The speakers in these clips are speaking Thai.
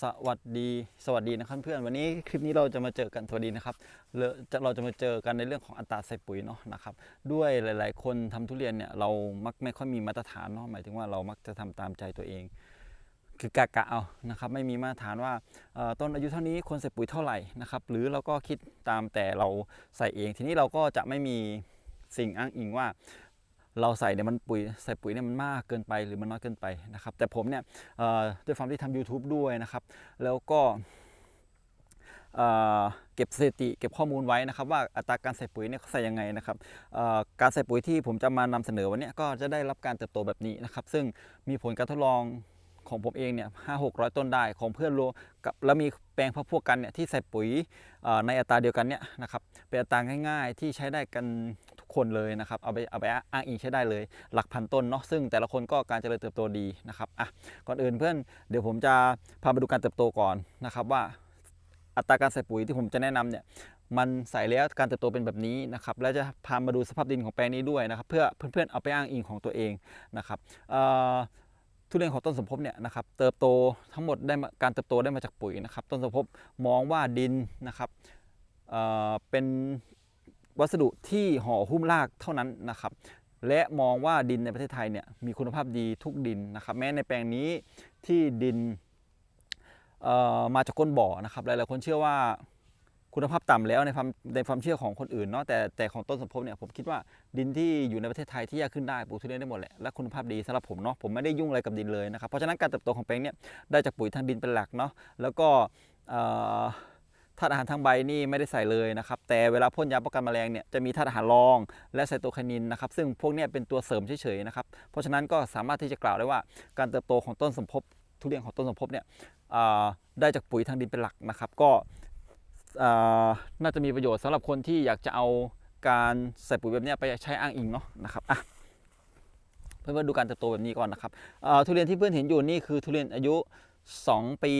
สวัสดีสวัสดีนะครับเพื่อนวันนี้คลิปนี้เราจะมาเจอกันสวัสดีนะครับเลอะจะเราจะมาเจอกันในเรื่องของอัตราใส่ปุ๋ยเนาะนะครับด้วยหลาย ๆ คนทำทุเรียนเนี่ยเรามักไม่ค่อยมีมาตรฐานเนาะหมายถึงว่าเรามักจะทำตามใจตัวเอง คือกะกะเอานะครับไม่มีมาตรฐานว่าต้นอายุเท่านี้ควรใส่ปุ๋ยเท่าไหร่นะครับหรือเราก็คิดตามแต่เราใส่เอง ทีนี้เราก็จะไม่มีสิ่งอ้างอิงว่า เราใส่เนี่ยมันปุ๋ยใส่ปุ๋ยเนี่ยมันมากเกินไปหรือมันน้อยเกินไปนะครับแต่ผมเนี่ยด้วยความที่ทำ YouTube ด้วยนะครับแล้วก็เก็บสถิติเก็บข้อมูลไว้นะครับ ว่าอัตราการใส่ปุ๋ยเนี่ยเขาใส่ยังไงนะครับการใส่ปุ๋ยที่ผมจะมานำเสนอวันนี้ก็จะได้รับการเติบโตแบบนี้นะครับ ซึ่งมีผลการทดลองของผมเองเนี่ยห้าหกร้อยต้นได้ของเพื่อนโลกับแล้วมีแปลงพักพวกกันเนี่ยที่ใส่ปุ๋ยในอัตราเดียวกันเนี่ยนะครับเป็นอัตราง่าย ๆ ที่ใช้ได้กัน คนเลยนะครับเอาไปเอาไปอ้างอิงใช้ได้เลย หลักพันต้นเนาะซึ่งแต่ละคนก็การเจริญเติบโตดีนะครับอะก่อนอื่นเพื่อนเดี๋ยวผมจะพาไปดูการเติบโตก่อนนะครับว่าอัตราการใส่ปุ๋ยที่ผมจะแนะนำเนี่ยมันใส่แล้วการเติบโตเป็นแบบนี้นะครับแล้วจะพามาดูสภาพดินของแปลงนี้ด้วยนะครับเพื่อเพื่อนๆเอาไปอ้างอิงของตัวเองนะครับทุเรียนของต้นสมภพเนี่ยนะครับเติบโตทั้งหมดได้มาการเติบโตได้มาจากปุ๋ยนะครับต้นสมภพมองว่าดินนะครับเเป็น วัสดุที่ห่อหุ้มรากเท่านั้นนะครับและมองว่าดินในประเทศไทยเนี่ยมีคุณภาพดีทุกดินนะครับ แม้ในแปลงนี้ที่ดินมาจากก้นบ่อนะครับหลายๆคนเชื่อว่าคุณภาพต่ำแล้วในความในความเชื่อของคนอื่นเนาะแต่แต่ของต้นสมภพเนี่ยผมคิดว่าดินที่อยู่ในประเทศไทยที่ยากขึ้นได้ปลูกทุเรียนได้หมดแหละและคุณภาพดีสำหรับผมเนาะผมไม่ได้ยุ่งอะไรกับดินเลยนะครับเพราะฉะนั้นการเติบโตของแปลงเนี่ยได้จากปุ๋ยทางดินเป็นหลักเนาะแล้วก็ ธาตุอาหารทางใบนี่ไม่ได้ใส่เลยนะครับ แต่เวลาพ่นยาป้องกันแมลงเนี่ยจะมีธาตุอาหารรอง และไซโตไคนินนะครับ ซึ่งพวกนี้เป็นตัวเสริมเฉยๆนะครับ เพราะฉะนั้นก็สามารถที่จะกล่าวได้ว่า การเติบโตของต้นสมภพทุเรียนของต้นสมภพเนี่ยได้จากปุ๋ยทางดินเป็นหลักนะครับ ก็น่าจะมีประโยชน์สำหรับคนที่อยากจะเอาการใส่ปุ๋ยแบบนี้ไปใช้อ้างอิงเนาะนะครับอะเพื่อนๆดูการเติบโตแบบนี้ก่อนนะครับทุเรียนที่เพื่อนเห็นอยู่นี่คือทุเรียนอายุ 2 ปี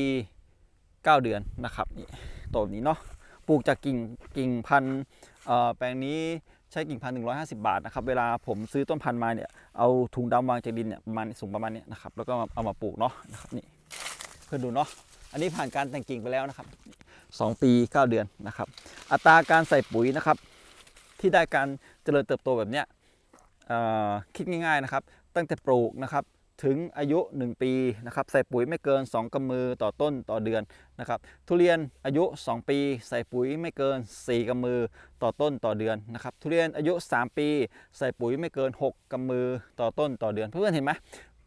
9 เดือนนะครับนี่ ตแบบนี้เนาะปลูกจากกิ่งกิ่งพันธุ์แปลงนี้ใช้กิ่งพันหนึ่งร้อยห้าสิบาทนะครับเวลาผมซื้อต้นพันธุ์มาเนี่ยเอาถุงดำวางจากดินเนี่ยประมาณสูงประมาณนี้นะครับแล้วก็เอามาปลูกเนาะนะครับนี่เพื่อดูเนาะอันนี้ผ่านการแต่งกิ่งไปแล้วนะครับสองปี9เดือนนะครับ อัตราการใส่ปุ๋ยนะครับ ที่ได้การเจริญเติบโตแบบเนี้ยคิดง่ายๆนะครับ ตั้งแต่ปลูกนะครับ ถึงอายุ 1 ปีนะครับใส่ปุ๋ยไม่เกิน 2กำมือต่อต้นต่อเดือนนะครับทุเรียนอายุ 2 ปี ใส่ปุ๋ยไม่เกิน 4กำมือต่อต้นต่อเดือนนะครับทุเรียนอายุ 3 ปี ใส่ปุ๋ยไม่เกิน 6กำมือต่อต้นต่อเดือน เพื่อนๆเห็นไหม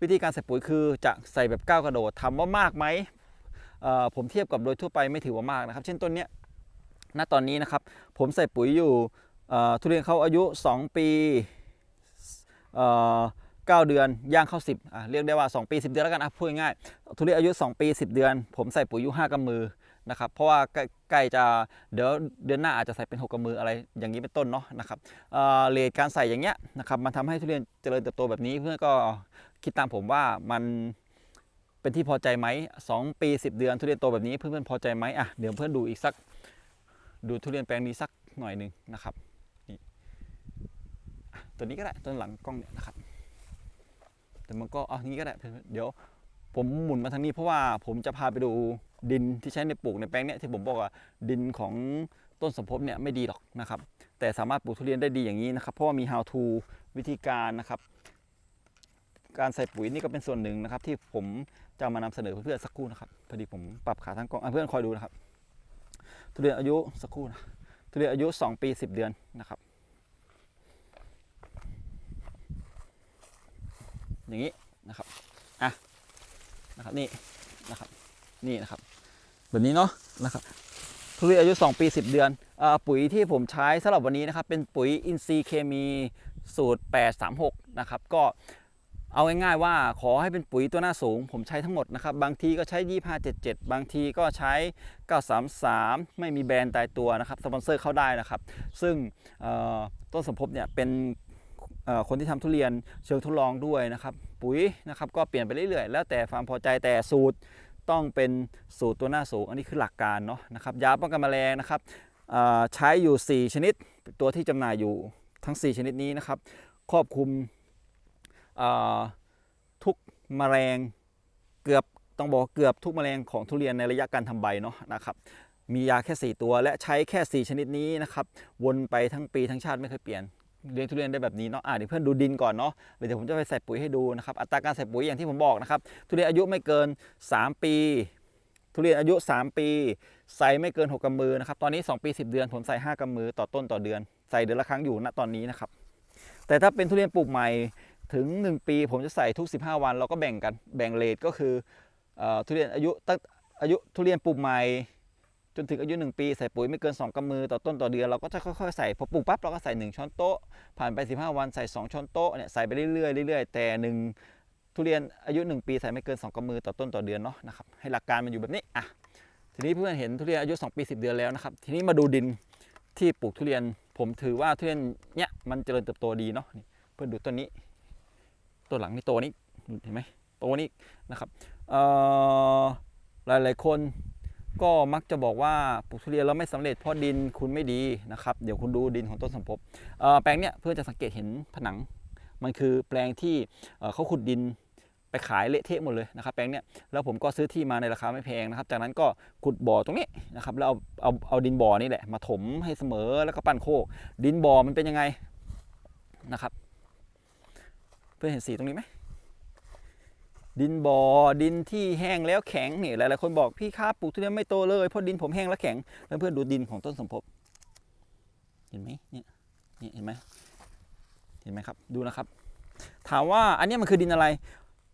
วิธีการใส่ปุ๋ยคือจะใส่แบบก้าวกระโดดถามว่ามากไหมผมเทียบกับโดยทั่วไปไม่ถือว่ามากนะครับ เช่นต้นเนี้ยณตอนนี้นะครับผมใส่ปุ๋ยอยู่ทุเรียนเขาอายุ 2 ปีเอ่อ 9 เดือนย่างเข้า 10อะเรียกได้ว่า 2 ปี 10 เดือนแล้วกันอะพูดง่ายๆทุเรียนอายุ 2 ปี 10 เดือน ผมใส่ปุ๋ยอยู่5กำมือนะครับเพราะว่าใกล้ใกล้จะเดี๋ยวเดือนหน้าอาจจะใส่เป็น 6กำมืออะไรอย่างนี้เป็นต้นเนาะนะครับเอ่อเลทการใส่อย่างเงี้ยนะครับมันทำให้ทุเรียนเจริญเติบโตแบบนี้เพื่อนก็คิดตามผมว่ามันเป็นที่พอใจไหม2 ปี 10 เดือน ทุเรียนโตแบบนี้เพื่อนๆพอใจไหมอะเดี๋ยวเพื่อนดูอีกสักดูทุเรียนแปลงนี้สักหน่อยหนึ่งนะครับนี่ตัวนี้ก็ได้ต้นหลังกล้องเนี่ยนะครับ แต่มันก็เอางี้ก็ได้เดี๋ยวผมหมุนมาทางนี้เพราะว่าผมจะพาไปดูดินที่ใช้ในปลูกในแปลงเนี้ยที่ผมบอกว่าดินของต้นสมภพเนี่ยไม่ดีหรอกนะครับ แต่สามารถปลูกทุเรียนได้ดีอย่างนี้นะครับ เพราะว่ามี how to วิธีการนะครับ การใส่ปุ๋ยนี่ก็เป็นส่วนหนึ่งนะครับ ที่ผมจะมานำเสนอเพื่อนๆสักครู่นะครับพอดีผมปรับขาทั้งกล้องเพื่อนคอยดูนะครับ ทุเรียนอายุสักครู่นะทุเรียนอายุ 2 ปี 10 เดือนนะครับ อย่างนี้นะครับอะนะครับนี่นะครับนี่นะครับแบบนี้เนาะนะครับทุเรียนอายุ 2 ปี 10 เดือนอปุ๋ยที่ผมใช้สำหรับวันนี้นะครับ เป็นปุ๋ยอินทรีย์เคมีสูตร 836 นะครับ ก็เอาง่ายๆว่าขอให้เป็นปุ๋ยตัวหน้าสูง ผมใช้ทั้งหมดนะครับ บางทีก็ใช้ 2577 บางทีก็ใช้ 933 ไม่มีแบรนด์ตายตัวนะครับ สปอนเซอร์เข้าได้นะครับ ซึ่งต้นสมภพเนี่ยเป็น คนที่ทำทุเรียนเชิงทดลองด้วยนะครับ ปุ๋ยนะครับก็เปลี่ยนไปเรื่อยๆ แล้วแต่ความพอใจแต่สูตรต้องเป็นสูตรตัวหน้าสูง อันนี้คือหลักการเนาะนะครับยาป้องกันแมลงนะครับใช้อยู่ 4 ชนิดตัวที่จำหน่ายอยู่ทั้ง 4 ชนิดนี้นะครับ ครอบคลุมทุกแมลงเกือบต้องบอกเกือบทุกแมลงของทุเรียนในระยะการทำใบเนาะนะครับมียาแค่ 4 ตัวและใช้แค่ 4 ชนิดนี้นะครับ วนไปทั้งปีทั้งชาติไม่เคยเปลี่ยน เลี้ยงทุเรียนได้แบบนี้เนาะอะเดี๋ยวเพื่อนดูดินก่อนเนาะเดี๋ยวผมจะไปใส่ปุ๋ยให้ดูนะครับอัตราการใส่ปุ๋ยอย่างที่ผมบอกนะครับทุเรียนอายุไม่เกิน 3 ปี ทุเรียนอายุ 3 ปี ใส่ไม่เกิน 6กำมือนะครับตอนนี้ 2 ปี 10 เดือนผมใส่ 5กำมือต่อต้นต่อเดือน ใส่เดือนละครั้งอยู่ณตอนนี้นะครับแต่ถ้าเป็นทุเรียนปลูกใหม่ถึง 1 ปีผมจะใส่ทุก 15 วันเราก็แบ่งกันแบ่งเลทก็คืออทุเรียนอายุตั้งอายุทุเรียนปลูกใหม่ จนถึงอายุ 1 ปีใส่ปุ๋ยไม่เกิน 2กำมือต่อต้นต่อเดือนเราก็จะค่อยๆใส่พอปลูกปั๊บเราก็ใส่ 1 ช้อนโต๊ะ ผ่านไป 15 วันใส่ 2 ช้อนโต๊ะเนี่ยใส่ไปเรื่อยๆเรื่อยๆแต่หนึ่งทุเรียนอายุ 1 ปีใส่ไม่เกิน 2กำมือต่อต้นต่อเดือนเนาะนะครับให้หลักการมันอยู่แบบนี้อะทีนี้เพื่อนเห็นทุเรียนอายุ 2 ปี 10 เดือนแล้วนะครับทีนี้มาดูดินที่ปลูกทุเรียน ผมถือว่าทุเรียนเนี้ยมันเจริญเติบโตดีเนาะนี่เพื่อนดูต้นนี้ต้นหลังนี่โตนี่เห็นไหมโตนี่นะครับเอ่อหลายๆคน ก็มักจะบอกว่าปลูกทุเรียนแล้วไม่สำเร็จเพราะดินคุณไม่ดีนะครับเดี๋ยวคุณดูดินของต้นสมภพแปลงเนี้ยเพื่อจะสังเกตเห็นผนัง มันคือแปลงที่เอ่อเขาขุดดินไปขายเละเทะหมดเลยนะครับแปลงเนี้ยแล้วผมก็ซื้อที่มาในราคาไม่แพงนะครับ จากนั้นก็ขุดบ่อตรงนี้นะครับแล้วเอาเอาเอาดินบ่อนี่แหละมาถมให้เสมอแล้วก็ปั้นโคกดินบ่อมันเป็นยังไงนะครับ เพื่อนเห็นสีตรงนี้ไหม ดินบ่อดินที่แห้งแล้วแข็งนี่หลายๆคนบอกพี่ครับปลูกทุเรียนไม่โตเลยเพราะดินผมแห้งแล้วแข็งเพื่อนดูดินของต้นสมภพเห็นไหมเนี่ยเนี่เห็นไหมเห็นไหมครับดูนะครับ ถามว่าอันนี้มันคือดินอะไร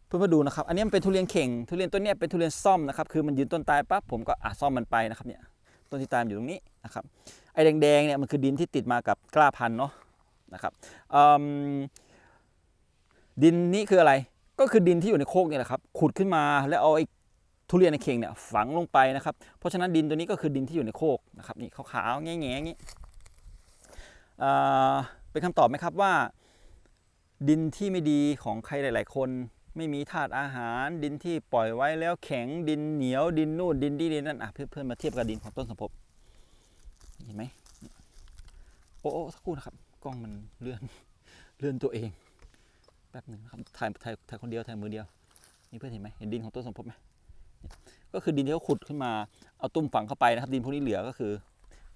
เพื่อนมาดูนะครับ อันนี้มันเป็นทุเรียนเข่ง ทุเรียนต้นเนี้ยเป็นทุเรียนซ่อมนะครับคือมันยืนต้นตายปั๊บผมก็อะซ่อมมันไปนะครับเนี่ยต้นที่ตายมันอยู่ตรงนี้นะครับไอ้แดงๆเนี่ยมันคือดินที่ติดมากับกล้าพันธุ์เนาะนะครับดินนี้คืออะไร ก็คือดินที่อยู่ในโคกเนี่ยแหละครับขุดขึ้นมาแล้วเอาไอ้ทุเรียนในเข่งเนี่ยฝังลงไปนะครับ เพราะฉะนั้นดินตัวนี้ก็คือดินที่อยู่ในโคกนะครับนี่ขาวๆแง่ๆอย่างนี้อ่าเป็นคำตอบไหมครับว่า ดินที่ไม่ดีของใครหลาย ๆ คนไม่มีธาตุอาหาร ดินที่ปล่อยไว้แล้วแข็งดินเหนียวดินนู่นดินดีดินนั่นอะเพื่อนๆมาเทียบกับดินของต้นสมภพเห็นไหมโอ้โอ้สักครู่นะครับกล้องมันเลื่อนเลื่อนตัวเอง แป๊บหนึ่งครับถ่ายถ่ายถ่ายคนเดียวถ่ายมือเดียวนี่เพื่อนเห็นไหมเห็นดินของต้นสมภพไหมก็คือดินที่เขาขุดขึ้นมาเอาตุ้มฝังเข้าไปนะครับ ดินพวกนี้เหลือก็คือ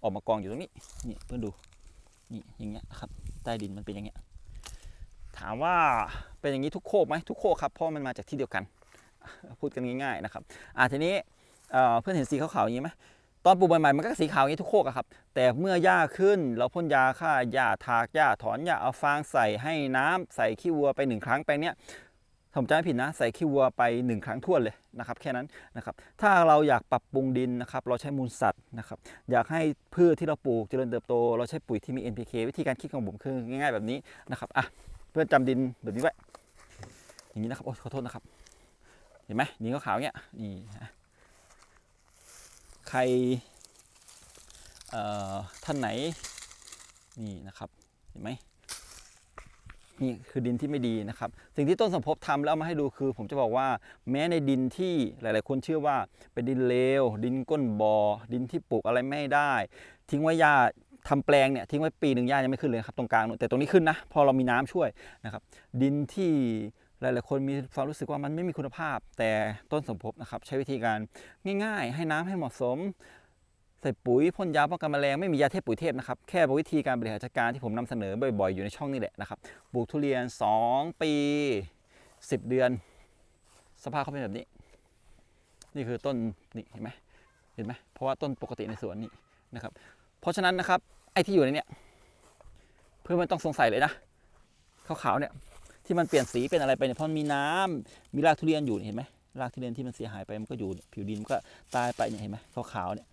ออกมากองอยู่ตรงนี้นี่เพื่อนดูนี่อย่างเงี้ยครับ ใต้ดินมันเป็นอย่างเงี้ยถามว่าเป็นอย่างนี้ทุกโคกไหมทุกโคกครับเพราะมันมาจากที่เดียวกัน พูดกันง่ายๆนะครับอ่าทีนี้เอ่อเพื่อนเห็นสีขาวๆอย่างนี้ไหม ตอนปลูกใหม่ๆมันก็สีขาวอย่างนี้ทุกโคกอะครับ แต่เมื่อหญ้าขึ้นเราพ่นยาฆ่าหญ้าถากหญ้าถอนหญ้าเอาฟางใส่ให้น้ำใส่ขี้วัวไปหนึ่งครั้งแปลงเนี้ยผมจำไม่ผิดนะใส่ขี้วัวไปหนึ่งครั้งทั่วเลยนะครับแค่นั้นนะครับถ้าเราอยากปรับปรุงดินนะครับเราใช้มูลสัตว์นะครับอยากให้พืชที่เราปลูกเจริญเติบโต เราใช้ปุ๋ยที่มี NPK วิธีการคิดของผมคือง่ายๆแบบนี้นะครับอะเพื่อนจำดินแบบนี้ไว้อย่างนี้นะครับโอ้ขอโทษนะครับเห็นไหมดินก็ขาวเนี้ยนี่น ใครท่านไหนนี่นะครับเห็นไหมนี่คือดินที่ไม่ดีนะครับ สิ่งที่ต้นสมภพทำแล้วมาให้ดูคือ ผมจะบอกว่าแม้ในดินที่หลาย ๆ คนเชื่อว่าเป็นดินเลว ดินก้นบอ่อดินที่ปลูกอะไรไม่ได้ ทิ้งไว้หญ้าทำแปลงเนี่ยทิ้งไว้ปีหนึ่งหญ้ายังไม่ขึ้นเลยครับตรงกลางนู่นแต่ตรงนี้ขึ้นนะพอเรามีน้ำช่วยนะครับ ดินที่ หลายๆคนมีความรู้สึกว่ามันไม่มีคุณภาพ แต่ต้นสมภพนะครับใช้วิธีการง่าย ๆ ให้น้ำให้เหมาะสม ใส่ปุ๋ยพ่นยาป้องกันแมลงไม่มียาเทพปุ๋ยเทพนะครับแค่วิธีการบริหารจัดการที่ผมนำเสนอบ่อย ๆ อยู่ในช่องนี่แหละนะครับปลูกทุเรียน 2 ปี 10 เดือน สภาพเขาเป็นแบบนี้ นี่คือต้นนี่เห็นไหมเห็นไหมเพราะว่าต้นปกติในสวนนี่นะครับเพราะฉะนั้นนะครับไอ้ที่อยู่ในเนี้ยเพื่อนไม่ต้องสงสัยเลยนะขาวๆเนี่ย ที่มันเปลี่ยนสีเป็นอะไรไปเนี่ยเพราะมีน้ำมีรากทุเรียนอยู่เห็นไหมรากทุเรียนที่มันเสียหายไปมันก็อยู่ผิวดินมันก็ตายไปเนี่ยเห็นไหมขาวๆเนี่ย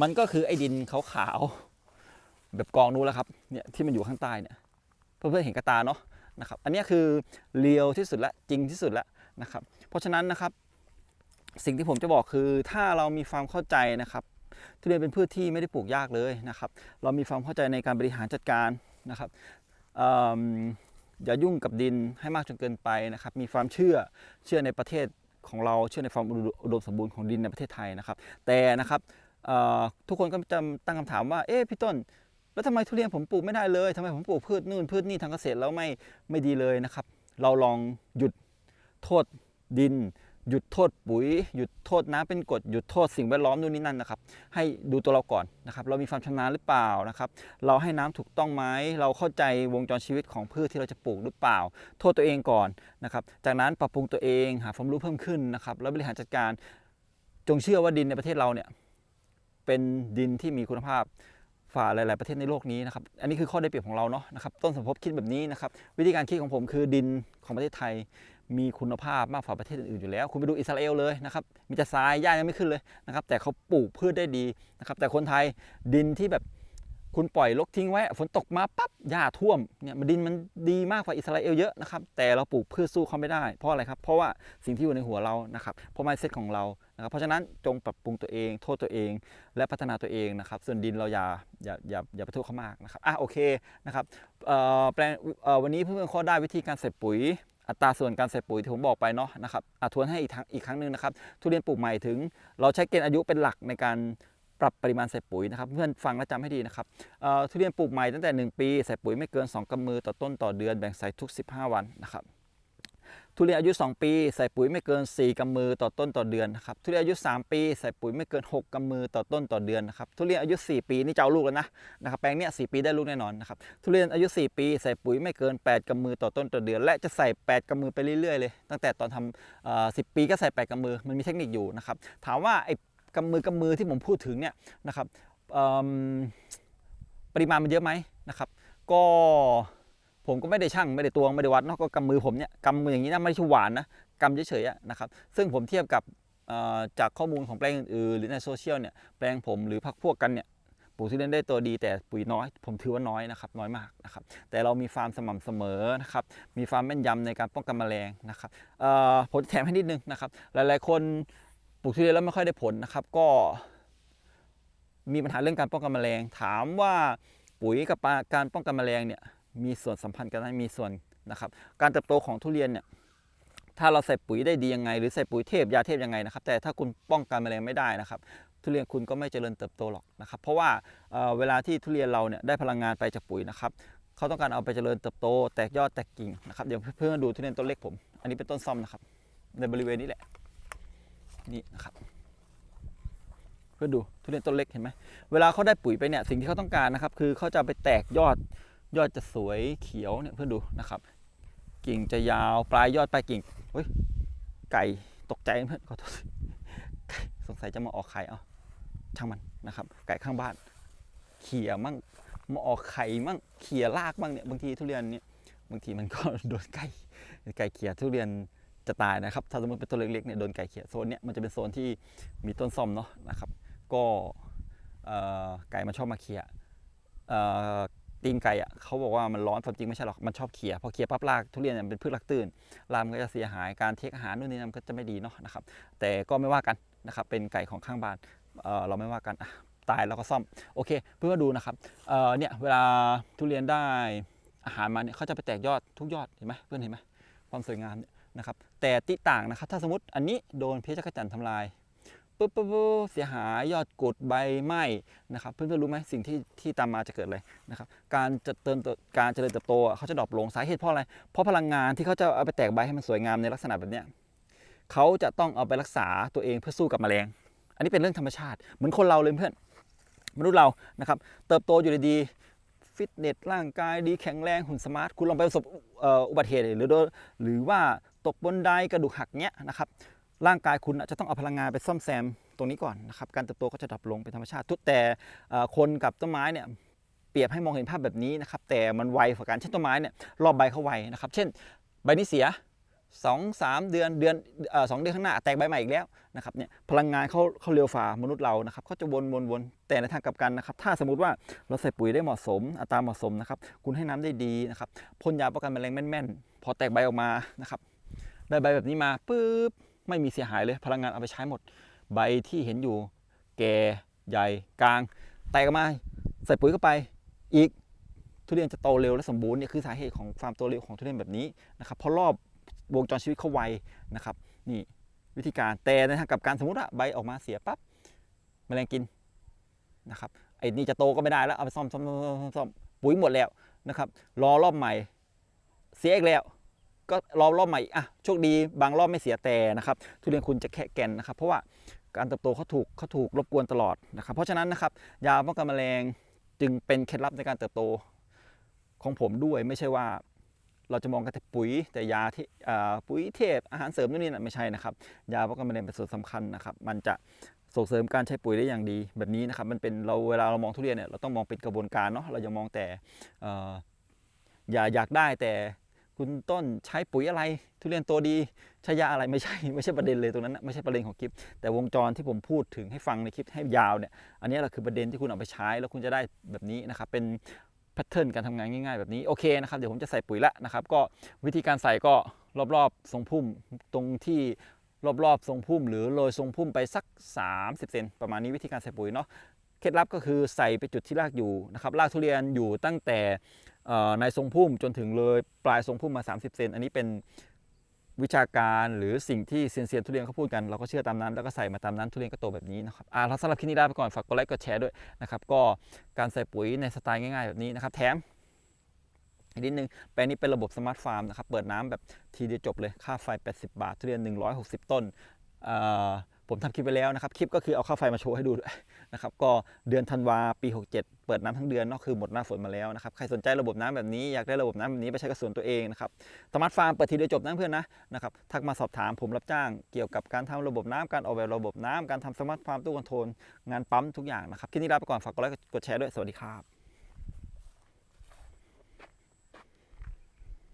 มันก็คือไอ้ดินขาวๆแบบกองนู้นแหละครับเนี่ยที่มันอยู่ข้างใต้เนี่ยเพื่อนๆเห็นกระตาเนาะนะครับอันนี้คือเรียวที่สุดละจริงที่สุดละนะครับ เพราะฉะนั้นนะครับ สิ่งที่ผมจะบอกคือถ้าเรามีความเข้าใจนะครับทุเรียนเป็นพืชที่ไม่ได้ปลูกยากเลยนะครับ เรามีความเข้าใจในการบริหารจัดการนะครับ อย่ายุ่งกับดินให้มากจนเกินไปนะครับ มีความเชื่อเชื่อในประเทศของเราเชื่อในความอุดมสมบูรณ์ของดินในประเทศไทยนะครับ แต่นะครับทุกคนก็จะตั้งคำถามว่าเอ๊ะพี่ต้นแล้วทำไมทุเรียนผมปลูกไม่ได้เลยทำไมผมปลูกพืชนู่นพืชนี่ทางเกษตรแล้วไม่ไม่ดีเลยนะครับ เราลองหยุดโทษดิน หยุดโทษปุ๋ย หยุดโทษน้ำเป็นกรดหยุดโทษสิ่งแวดล้อมนู่นนี่นั่นนะครับ ให้ดูตัวเราก่อนนะครับ เรามีความชำนาญหรือเปล่านะครับ เราให้น้ำถูกต้องไหมเราเข้าใจวงจรชีวิตของพืชที่เราจะปลูกหรือเปล่า โทษตัวเองก่อนนะครับ จากนั้นปรับปรุงตัวเองหาความรู้เพิ่มขึ้นนะครับ แล้วบริหารจัดการจงเชื่อว่าดินในประเทศเราเนี่ยเป็นดินที่มีคุณภาพ ฝ่าหลาย ๆ ประเทศในโลกนี้นะครับ อันนี้คือข้อได้เปรียบของเราเนาะนะครับ ต้นสมภพคิดแบบนี้นะครับ วิธีการคิดของผมคือดินของประเทศไทย มีคุณภาพมากกว่าประเทศอื่น ๆ อยู่แล้ว คุณไปดูอิสราเอลเลยนะครับ มีแต่ทรายหญ้ายังไม่ขึ้นเลยนะครับ แต่เขาปลูกพืชได้ดีนะครับ แต่คนไทยดินที่แบบ คุณปล่อยลกทิ้งไว้ ฝนตกมาปั๊บหญ้าท่วมเนี่ยมันดินมันดีมากกว่าอิสราเอลเยอะนะครับ แต่เราปลูกพืชสู้เขาไม่ได้ เพราะอะไรครับ เพราะว่าสิ่งที่อยู่ในหัวเรานะครับเพราะ mindset ของเรานะครับเพราะฉะนั้นจงปรับปรุงตัวเอง โทษตัวเอง และพัฒนาตัวเองนะครับ ส่วนดินเราอย่าอย่าอย่าอย่าไปโทษเขามากนะครับอะโอเคนะครับแปลงวันนี้เพื่อนๆข้อได้วิธีการใส่ปุ๋ยอัตราส่วนการใส่ปุ๋ยที่ผมบอกไปเนาะนะครับอทวนให้อีกครั้งอีกครั้งหนึ่งนะครับทุเรียนปลูกใหม่ถึง เราใช้เกณฑ์อายุเป็นหลักในการ ปรับปริมาณใส่ปุ๋ยนะครับเพื่อนฟังและจำให้ดีนะครับทุเรียนปลูกใหม่ตั้งแต่ 1 ปีใส่ปุ๋ยไม่เกิน 2กำมือต่อต้นต่อเดือนแบ่งใส่ทุก 15 วันนะครับทุเรียนอายุ 2 ปีใส่ปุ๋ยไม่เกิน 4กำมือต่อต้นต่อเดือนนะครับทุเรียนอายุ 3 ปีใส่ปุ๋ยไม่เกิน 6กำมือต่อต้นต่อเดือนนะครับทุเรียนอายุ 4 ปีนี่เจะเอาลูกแล้วนะนะครับแปลงเนี้ย4ปีได้ลูกแน่นอนนะครับทุเรียนอายุ 4 ปีใส่ปุ๋ยไม่เกิน 8กำมือต่อต้นต่อเดือน และจะใส่ 8กำมือไปเรื่อยๆเลย ตั้งแต่ตอนทำเอ่อ10ปีก็ใส่ 8กำมือมันมีเทคนิคอยู่นะครับถามว่าไอ้ กำมือกำมือที่ผมพูดถึงเนี่ยนะครับปริมาณมันเยอะไหมนะครับก็ผมก็ไม่ได้ชั่งไม่ได้ตวงไม่ได้วัดเนอกก็กำมือผมเนี่ยกำมืออย่างนี้นะไม่ใช่หวานนะกำเฉยๆนะครับซึ่งผมเทียบกับจากข้อมูลของแปลงอื่นๆหรือในโซเชียลเนี่ยแปลงผมหรือพักพวกกันเนี่ยปลูกทุเรียนได้ตัวดีแต่ปุ๋ยน้อย ผมถือว่าน้อยนะครับน้อยมากนะครับแต่เรามีฟาร์มสม่ำเสมอนะครับมีฟาร์มแม่นยำในการป้องกันแมลงนะครับผมจะแถมให้นิดนึงนะครับหลายๆคน ลูกทุเรียนแล้วไม่ค่อยได้ผลนะครับ ก็ มีปัญหาเรื่องการป้องกันแมลง ถามว่าปุ๋ยกับการป้องกันแมลงเนี่ยมีส่วนสัมพันธ์กันไหมมีส่วนนะครับ การเติบโตของทุเรียนเนี่ยถ้าเราใส่ปุ๋ยได้ดียังไง หรือใส่ปุ๋ยเทพยาเทพยังไงนะครับ แต่ถ้าคุณป้องกันแมลงไม่ได้นะครับ ทุเรียนคุณก็ไม่เจริญเติบโตหรอกนะครับ เพราะว่าเเวลาที่ทุเรียนเราเนี่ยได้พลังงานไปจากปุ๋ยนะครับเขาต้องการเอาไปเจริญเติบโต แตกยอดแตกกิ่งนะครับเดี๋ยวเพื่อนๆดูทุเรียนต้นเล็กผม อันนี้เป็นต้นซ่อมนะครับ ในบริเวณนี้แหละ นี่นะครับ เพื่อดูทุเรียนต้นเล็กเห็นไหมเวลาเขาได้ปุ๋ยไปเนี่ยสิ่งที่เขาต้องการนะครับ คือเขาจะไปแตกยอดยอดจะสวยเขียวเนี่ยเพื่อดูนะครับ กิ่งจะยาวปลายยอดปลายกิ่งเฮ้ยไก่ตกใจเพื่อนขอโทษสงสัยจะมาออกไข่เอาช่างมันนะครับ ไก่ข้างบ้าน เขี่ยมั่งมาออกไข่มั่งเขี่ยรากมั่งเนี่ยบางทีทุเรียนเนี่ยบางทีมันก็โดนไก่ไก่เขี่ยทุเรียน จะตายนะครับ ถ้าสมมติเป็นต้นเล็กๆเนี่ยโดนไก่เขี่ยโซนเนี้ยมันจะเป็นโซนที่มีต้นซ่อมเนาะนะครับ ก็ไก่มันชอบมาเคี่ยตีนไก่อะเขาบอกว่ามันร้อนความจริงไม่ใช่หรอกมันชอบเคี่ยพอเคี่ยปั๊บรากทุเรียนเนี่ยเป็นพืชรักตื้นรามันก็จะเสียหายการเทคอาหารนู่นนี่นั่นมันก็จะไม่ดีเนาะนะครับ แต่ก็ไม่ว่ากันนะครับเป็นไก่ของข้างบ้านเเราไม่ว่ากันตายเราก็ซ่อมโอเค เพื่อดูนะครับเเนี่ยเวลาทุเรียนได้อาหารมาเนี่ยเขาจะไปแตกยอดทุกยอดเห็นไหมเพื่อนเห็นไหมความสวยงามเนี่ยนะครับ แต่ที่ต่างนะครับ ถ้าสมมติอันนี้โดนเพชรจักรจันทร์ทำลายปุ๊บปุ๊บปุ๊บเสียหายยอดกดใบไหม้นะครับ เพื่อนๆรู้ไหมสิ่งที่ที่ตามมาจะเกิดอะไรนะครับ การจะเติมการเจริญเติบโตเขาจะดรอปลงสาเหตุเพราะอะไร เพราะพลังงานที่เขาจะเอาไปแตกใบให้มันสวยงามในลักษณะแบบเนี้ยเขาจะต้องเอาไปรักษาตัวเองเพื่อสู้กับแมลง อันนี้เป็นเรื่องธรรมชาติ เหมือนคนเราเลยเพื่อนมนุษย์เรานะครับ เติบโตอยู่ดีๆฟิตเนสร่างกายดีแข็งแรงหุ่นสมาร์ทคุณลองไปประสบอ,อ,อุบัติเหตุหรือโดนหรือว่า ตกบนไดกระดูกหักเนี้ยนะครับร่างกายคุณจะต้องเอาพลังงานไปซ่อมแซมตรงนี้ก่อนนะครับการเติบโตก็จะดรอปลงเป็นธรรมชาติ ทุกแต่คนกับต้นไม้เนี่ยเปรียบให้มองเห็นภาพแบบนี้นะครับแต่มันไวกว่ากันเช่นต้นไม้เนี่ยรอบใบเขาไวนะครับ เช่น ใบนี้เสีย2 3เดือนเดือนสองเดือนข้างหน้าแตกใบใหม่อีกแล้วนะครับเนี่ยพลังงานเขาเขาเร็วฝ่ามนุษย์เรานะครับเขาจะวนวนวนแต่ในทางกลับกันนะครับ ถ้าสมมติว่าเราใส่ปุ๋ยได้เหมาะสม อัตราเหมาะสมนะครับ คุณให้น้ำได้ดีนะครับพ่นยาป้องกันแมลงแม่นๆ พอแตกใบออกมานะครับ ได้ใบแบบนี้มาปุ๊บไม่มีเสียหายเลยพลังงานเอาไปใช้หมด ใบที่เห็นอยู่ แก่ใหญ่กลาง แตกมาใส่ปุ๋ยเข้าไปอีกทุเรียนจะโตเร็วและสมบูรณ์เนี่ยคือสาเหตุของความโตเร็วของทุเรียนแบบนี้นะครับเพราะรอบวงจรชีวิตเขาไวนะครับนี่วิธีการแต่ในทางกับการสมมติว่าใบออกมาเสียปั๊บแมลงกินนะครับไอ้นี่จะโตก็ไม่ได้แล้วเอาไปซ่อมซ่อมซ่อมซ่อมปุ๋ยหมดแล้วนะครับรอรอบใหม่ เสียอีกแล้ว ก็รอบรอบใหม่อะโชคดีบางรอบไม่เสียแต่นะครับ ทุเรียนคุณจะแคะแก่นนะครับ เพราะว่าการเติบโตเขาถูกเขาถูกรบกวนตลอดนะครับ เพราะฉะนั้นนะครับยาป้องกันแมลงจึงเป็นเคล็ดลับในการเติบโตของผมด้วยไม่ใช่ว่าเราจะมองกันแต่ปุ๋ยแต่ยาที่ปุ๋ยเทพอาหารเสริมนู่นนี่นะไม่ใช่นะครับ ยาป้องกันแมลงเป็นส่วนสำคัญนะครับ มันจะส่งเสริมการใช้ปุ๋ยได้อย่างดีแบบนี้นะครับ มันเป็นเราเวลาเรามองทุเรียนเนี่ยเราต้องมองเป็นกระบวนการเนาะเราอย่ามองแต่อย่าอยากได้แต่ คุณต้นใช้ปุ๋ยอะไร ทุเรียนโตดีใช้ยาอะไรไม่ใช่ไม่ใช่ประเด็นเลยตรงนั้นนะไม่ใช่ประเด็นของคลิป แต่วงจรที่ผมพูดถึงให้ฟังในคลิปให้ยาวเนี่ยอันนี้แหละคือประเด็นที่คุณเอาไปใช้ แล้วคุณจะได้แบบนี้นะครับเป็นแพทเทิร์นการทำงานง่ายๆแบบนี้โอเคนะครับเดี๋ยวผมจะใส่ปุ๋ยละนะครับก็วิธีการใส่ก็รอบๆทรงพุ่มตรงที่รอบๆทรงพุ่ม หรือโรยทรงพุ่มไปสัก 30เซนประมาณนี้วิธีการใส่ปุ๋ยเนาะเคล็ดลับก็คือใส่ไปจุดที่รากอยู่นะครับรากทุเรียนอยู่ตั้งแต่ ในทรงพุ่มจนถึงเลยปลายทรงพุ่มมา 30 เซนอันนี้เป็นวิชาการหรือสิ่งที่เซียนๆทุเรียนเขาพูดกันเราก็เชื่อตามนั้นแล้วก็ใส่มาตามนั้นทุเรียนก็โตแบบนี้นะครับอ่าสำหรับคลิปนี้ลาไปก่อนฝากกดไลค์กดแชร์ด้วยนะครับก็การใส่ปุ๋ยในสไตล์ง่ายๆแบบนี้นะครับแถมอีกนิดนึงแปลงนี้เป็นระบบสมาร์ทฟาร์มนะครับเปิดน้ำแบบทีเดียวจบเลยค่าไฟ 80 บาททุเรียน 160 ต้นอ่อ ผมทำคลิปไปแล้วนะครับ คลิปก็คือเอาค่าไฟมาโชว์ให้ดูด้วยนะครับ ก็เดือนธันวาปี 67 เปิดน้ำทั้งเดือนนอะคือหมดหน้าฝนมาแล้วนะครับ ใครสนใจระบบน้ำแบบนี้อยากได้ระบบน้ำแบบนี้ไปใช้กับสวนตัวเองนะครับสมาร์ทฟาร์มเปิดทีเดียวจบนะเพื่อนนะนะครับ ทักมาสอบถามผมรับจ้างเกี่ยวกับการทำระบบน้ำการออกแบบระบบน้ำการทำสมาร์ทฟาร์มตู้คอนโทรลงานปั๊มทุกอย่างนะครับ คลิปนี้ลาไปก่อน ฝากกดไลค์ กดแชร์ด้วย สวัสดีครับ